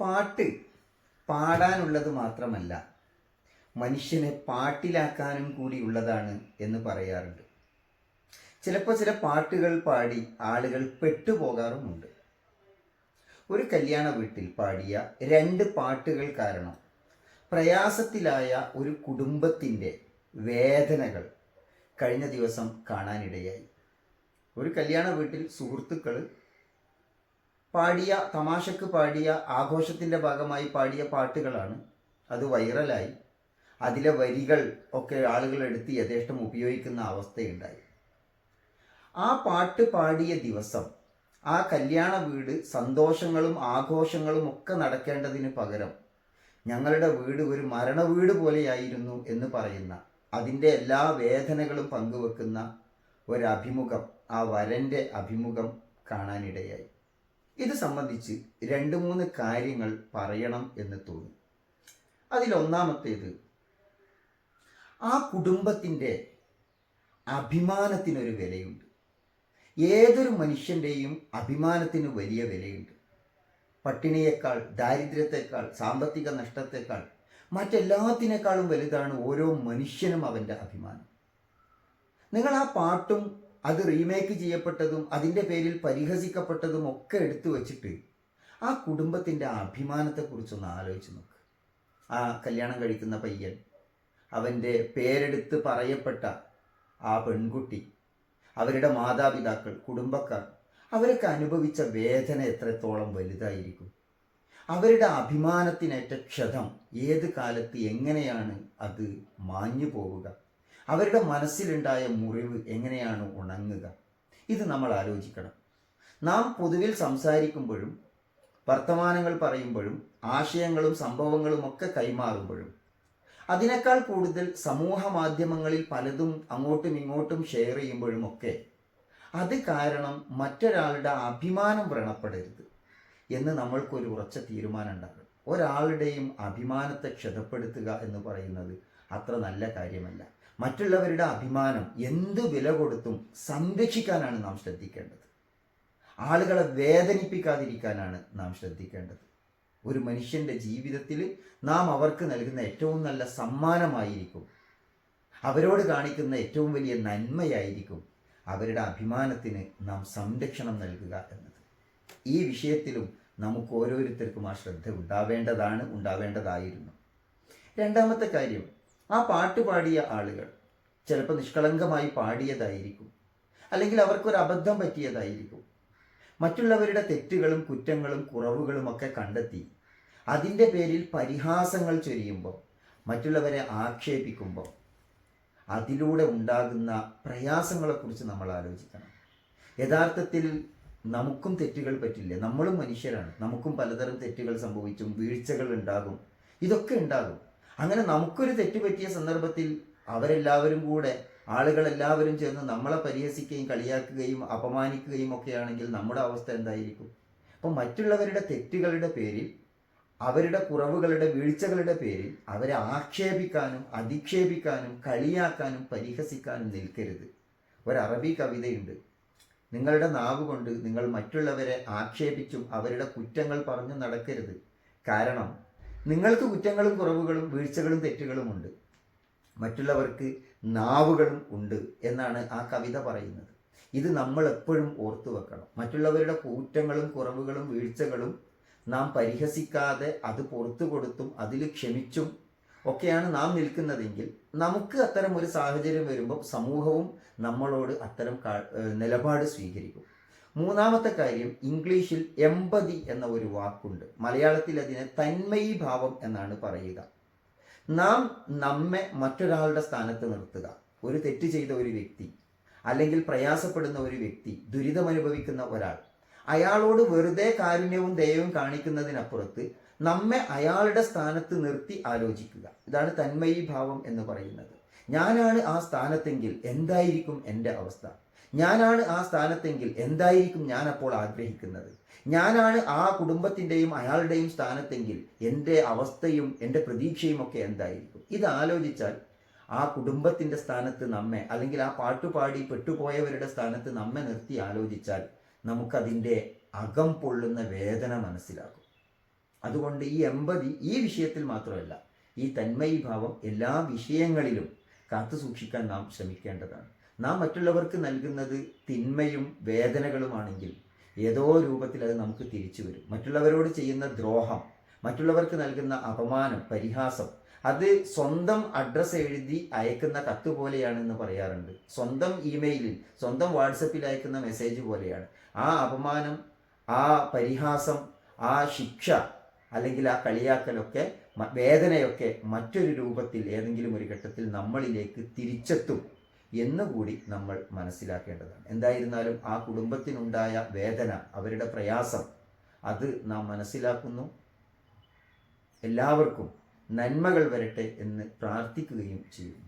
പാട്ട് പാടാനുള്ളത് മാത്രമല്ല മനുഷ്യനെ പാട്ടിലാക്കാനും കൂടി ഉള്ളതാണ് എന്ന് പറയാറുണ്ട്. ചിലപ്പോൾ ചില പാട്ടുകൾ പാടി ആളുകൾ പെട്ടുപോകാറുമുണ്ട്. ഒരു കല്യാണ വീട്ടിൽ പാടിയ രണ്ട് പാട്ടുകൾ കാരണം പ്രയാസത്തിലായ ഒരു കുടുംബത്തിന്റെ വേദനകൾ കഴിഞ്ഞ ദിവസം കാണാനിടയായി. ഒരു കല്യാണ വീട്ടിൽ സുഹൃത്തുക്കൾ പാടിയ തമാശക്ക് പാടിയ ആഘോഷത്തിന്റെ ഭാഗമായി പാടിയ പാട്ടുകളാണ്. അത് വൈറലായി. അതിലെ വരികൾ ഒക്കെ ആളുകൾ എടുത്ത് യഥേഷ്ടം ഉപയോഗിക്കുന്ന അവസ്ഥയുണ്ടായി. ആ പാട്ട് പാടിയ ദിവസം ആ കല്യാണ വീട് സന്തോഷങ്ങളും ആഘോഷങ്ങളും ഒക്കെ നടക്കേണ്ടതിന് പകരം ഞങ്ങളുടെ വീട് ഒരു മരണ വീട് പോലെയായിരുന്നു എന്ന് പറയുന്ന അതിന്റെ എല്ലാ വേദനകളും പങ്കുവെക്കുന്ന ഒരഭിമുഖം ആ വരന്റെ അഭിമുഖം കാണാനിടയായി. ഇത് സംബന്ധിച്ച് രണ്ട് മൂന്ന് കാര്യങ്ങൾ പറയണം എന്ന് തോന്നി. അതിലൊന്നാമത്തേത് ആ കുടുംബത്തിന്റെ അഭിമാനത്തിനൊരു വിലയുണ്ട്. ഏതൊരു മനുഷ്യന്റെയും അഭിമാനത്തിന് വലിയ വിലയുണ്ട്. പട്ടിണിയേക്കാൾ ദാരിദ്ര്യത്തെക്കാൾ സാമ്പത്തിക നഷ്ടത്തെക്കാൾ മറ്റെല്ലാത്തിനേക്കാളും വലുതാണ് ഓരോ മനുഷ്യനും അവന്റെ അഭിമാനം. നിങ്ങൾ ആ പാട്ടും അത് റീമേക്ക് ചെയ്യപ്പെട്ടതും അതിന്റെ പേരിൽ പരിഹസിക്കപ്പെട്ടതും ഒക്കെ എടുത്തു വച്ചിട്ട് ആ കുടുംബത്തിന്റെ അഭിമാനത്തെക്കുറിച്ചൊന്ന് ആലോചിച്ച് നോക്ക്. ആ കല്യാണം കഴിക്കുന്ന പയ്യൻ അവന്റെ പേരെടുത്ത് പറയപ്പെട്ട ആ പെൺകുട്ടി അവരുടെ മാതാപിതാക്കൾ കുടുംബക്കാർ അവരൊക്കെ അനുഭവിച്ച വേദന എത്രത്തോളം വലുതായിരിക്കും. അവരുടെ അഭിമാനത്തിനേറ്റ ക്ഷതം ഏത് കാലത്ത് എങ്ങനെയാണ് അത് മാഞ്ഞു പോവുക അവരുടെ മനസ്സിലുണ്ടായ മുറിവ് എങ്ങനെയാണ് ഉണങ്ങുക? ഇത് നമ്മൾ ആലോചിക്കണം. നാം പൊതുവിൽ സംസാരിക്കുമ്പോഴും വർത്തമാനങ്ങൾ പറയുമ്പോഴും ആശയങ്ങളും സംഭവങ്ങളും ഒക്കെ കൈമാറുമ്പോഴും അതിനേക്കാൾ കൂടുതൽ സമൂഹ മാധ്യമങ്ങളിൽ പലതും അങ്ങോട്ടും ഇങ്ങോട്ടും ഷെയർ ചെയ്യുമ്പോഴുമൊക്കെ അത് കാരണം മറ്റൊരാളുടെ അഭിമാനം വ്രണപ്പെടരുത് എന്ന് നമ്മൾക്കൊരു ഉറച്ച തീരുമാനം ഉണ്ടാകും ഒരാളുടെയും അഭിമാനത്തെ ക്ഷതപ്പെടുത്തുക എന്ന് പറയുന്നത് അത്ര നല്ല കാര്യമല്ല. മറ്റുള്ളവരുടെ അഭിമാനം എന്ത് വില കൊടുത്തും സംരക്ഷിക്കാനാണ് നാം ശ്രദ്ധിക്കേണ്ടത്. ആളുകളെ വേദനിപ്പിക്കാതിരിക്കാനാണ് നാം ശ്രദ്ധിക്കേണ്ടത്. ഒരു മനുഷ്യന്റെ ജീവിതത്തിൽ നാം അവർക്ക് നൽകുന്ന ഏറ്റവും നല്ല സമ്മാനമായിരിക്കും. അവരോട് കാണിക്കുന്ന ഏറ്റവും വലിയ നന്മയായിരിക്കും അവരുടെ അഭിമാനത്തിന് നാം സംരക്ഷണം നൽകുക എന്നത്. ഈ വിഷയത്തിലും നമുക്ക് ഓരോരുത്തർക്കും ആ ശ്രദ്ധ ഉണ്ടാവേണ്ടതാണ് ഉണ്ടാവേണ്ടതായിരുന്നു. രണ്ടാമത്തെ കാര്യം ആ പാട്ട് പാടിയ ആളുകൾ ചിലപ്പോൾ നിഷ്കളങ്കമായി പാടിയതായിരിക്കും. അല്ലെങ്കിൽ അവർക്കൊരു അബദ്ധം പറ്റിയതായിരിക്കും. മറ്റുള്ളവരുടെ തെറ്റുകളും കുറ്റങ്ങളും കുറവുകളും ഒക്കെ കണ്ടെത്തി അതിന്റെ പേരിൽ പരിഹാസങ്ങൾ ചൊരിയുമ്പോൾ മറ്റുള്ളവരെ ആക്ഷേപിക്കുമ്പോൾ അതിലൂടെ ഉണ്ടാകുന്ന പ്രയാസങ്ങളെക്കുറിച്ച് നമ്മൾ ആലോചിക്കണം. യഥാർത്ഥത്തിൽ നമുക്കും തെറ്റുകൾ പറ്റില്ല? നമ്മളും മനുഷ്യരാണ്. നമുക്കും പലതരം തെറ്റുകൾ സംഭവിച്ചും വീഴ്ചകൾ ഉണ്ടാകും. ഇതൊക്കെ ഉണ്ടാകും. അങ്ങനെ നമുക്കൊരു തെറ്റ് പറ്റിയ സന്ദർഭത്തിൽ അവരെല്ലാവരും കൂടെ ആളുകളെല്ലാവരും ചേർന്ന് നമ്മളെ പരിഹസിക്കുകയും കളിയാക്കുകയും അപമാനിക്കുകയും ഒക്കെയാണെങ്കിൽ നമ്മുടെ അവസ്ഥ എന്തായിരിക്കും? അപ്പം മറ്റുള്ളവരുടെ തെറ്റുകളുടെ പേരിൽ അവരുടെ കുറവുകളുടെ വീഴ്ചകളുടെ പേരിൽ അവരെ ആക്ഷേപിക്കാനും അധിക്ഷേപിക്കാനും കളിയാക്കാനും പരിഹസിക്കാനും നിൽക്കരുത്. ഒരു അറബി കവിതയുണ്ട്. നിങ്ങളുടെ നാവ് കൊണ്ട് നിങ്ങൾ മറ്റുള്ളവരെ ആക്ഷേപിച്ചും അവരുടെ കുറ്റങ്ങൾ പറഞ്ഞു നടക്കരുത്. കാരണം നിങ്ങൾക്ക് കുറ്റങ്ങളും കുറവുകളും വീഴ്ചകളും തെറ്റുകളും ഉണ്ട്. മറ്റുള്ളവർക്ക് നാവുകളും ഉണ്ട് എന്നാണ് ആ കവിത പറയുന്നത്. ഇത് നമ്മൾ എപ്പോഴും ഓർത്തു വെക്കണം. മറ്റുള്ളവരുടെ കൂറ്റങ്ങളും കുറവുകളും വീഴ്ചകളും നാം പരിഹസിക്കാതെ അത് പുറത്തു കൊടുത്തും അതിൽ ക്ഷമിച്ചും ഒക്കെയാണ് നാം നിൽക്കുന്നതെങ്കിൽ നമുക്ക് അത്തരം ഒരു സാഹചര്യം വരുമ്പോൾ സമൂഹവും നമ്മളോട് അത്തരം നിലപാട് സ്വീകരിക്കും. മൂന്നാമത്തെ കാര്യം ഇംഗ്ലീഷിൽ എമ്പതി എന്ന ഒരു വാക്കുണ്ട്. മലയാളത്തിൽ അതിനെ തന്മയി ഭാവം എന്നാണ് പറയുക. നാം നമ്മെ മറ്റൊരാളുടെ സ്ഥാനത്ത് നിർത്തുക. ഒരു തെറ്റ് ചെയ്ത ഒരു വ്യക്തി അല്ലെങ്കിൽ പ്രയാസപ്പെടുന്ന ഒരു വ്യക്തി ദുരിതമനുഭവിക്കുന്ന ഒരാൾ അയാളോട് വെറുതെ കാരുണ്യവും ദയവും കാണിക്കുന്നതിനപ്പുറത്ത് നമ്മെ അയാളുടെ സ്ഥാനത്ത് നിർത്തി ആലോചിക്കുക. ഇതാണ് തന്മയി ഭാവം എന്ന് പറയുന്നത്. ഞാനാണ് ആ സ്ഥാനത്തെങ്കിൽ എന്തായിരിക്കും എന്റെ അവസ്ഥ? ഞാനാണ് ആ സ്ഥാനത്തെങ്കിൽ എന്തായിരിക്കും ഞാൻ അപ്പോൾ ആഗ്രഹിക്കുന്നത്? ഞാനാണ് ആ കുടുംബത്തിന്റെയും അയാളുടെയും സ്ഥാനത്തെങ്കിൽ എന്റെ അവസ്ഥയും എന്റെ പ്രതീക്ഷയും ഒക്കെ എന്തായിരിക്കും? ഇത് ആലോചിച്ചാൽ ആ കുടുംബത്തിന്റെ സ്ഥാനത്ത് നമ്മെ അല്ലെങ്കിൽ ആ പാട്ടുപാടി പെട്ടുപോയവരുടെ സ്ഥാനത്ത് നമ്മെ നിർത്തി ആലോചിച്ചാൽ നമുക്കതിന്റെ അകം പൊള്ളുന്ന വേദന മനസ്സിലാകും. അതുകൊണ്ട് ഈ എമ്പതി ഈ വിഷയത്തിൽ മാത്രമല്ല ഈ തന്മയി ഭാവം എല്ലാ വിഷയങ്ങളിലും കാത്തു സൂക്ഷിക്കാൻ നാം ശ്രമിക്കേണ്ടതാണ്. നാം മറ്റുള്ളവർക്ക് നൽകുന്നത് തിന്മയും വേദനകളുമാണെങ്കിൽ ഏതോ രൂപത്തിൽ അത് നമുക്ക് തിരിച്ചു വരും. മറ്റുള്ളവരോട് ചെയ്യുന്ന ദ്രോഹം മറ്റുള്ളവർക്ക് നൽകുന്ന അപമാനം പരിഹാസം അത് സ്വന്തം അഡ്രസ്സ് എഴുതി അയക്കുന്ന കത്ത് പോലെയാണെന്ന് പറയാറുണ്ട്. സ്വന്തം ഇമെയിലിൽ സ്വന്തം വാട്സപ്പിൽ അയക്കുന്ന മെസ്സേജ് പോലെയാണ്. ആ അപമാനം ആ പരിഹാസം ആ ശിക്ഷ അല്ലെങ്കിൽ ആ കളിയാക്കലൊക്കെ വേദനയൊക്കെ മറ്റൊരു രൂപത്തിൽ ഏതെങ്കിലും ഒരു ഘട്ടത്തിൽ നമ്മളിലേക്ക് തിരിച്ചെത്തും. എന്നുകൂടി നമ്മൾ മനസ്സിലാക്കേണ്ടതാണ്. എന്തായിരുന്നാലും ആ കുടുംബത്തിനുണ്ടായ വേദന അവരുടെ പ്രയാസം അത് നാം മനസ്സിലാക്കുന്നു. എല്ലാവർക്കും നന്മകൾ വരട്ടെ എന്ന് പ്രാർത്ഥിക്കുകയും ചെയ്യും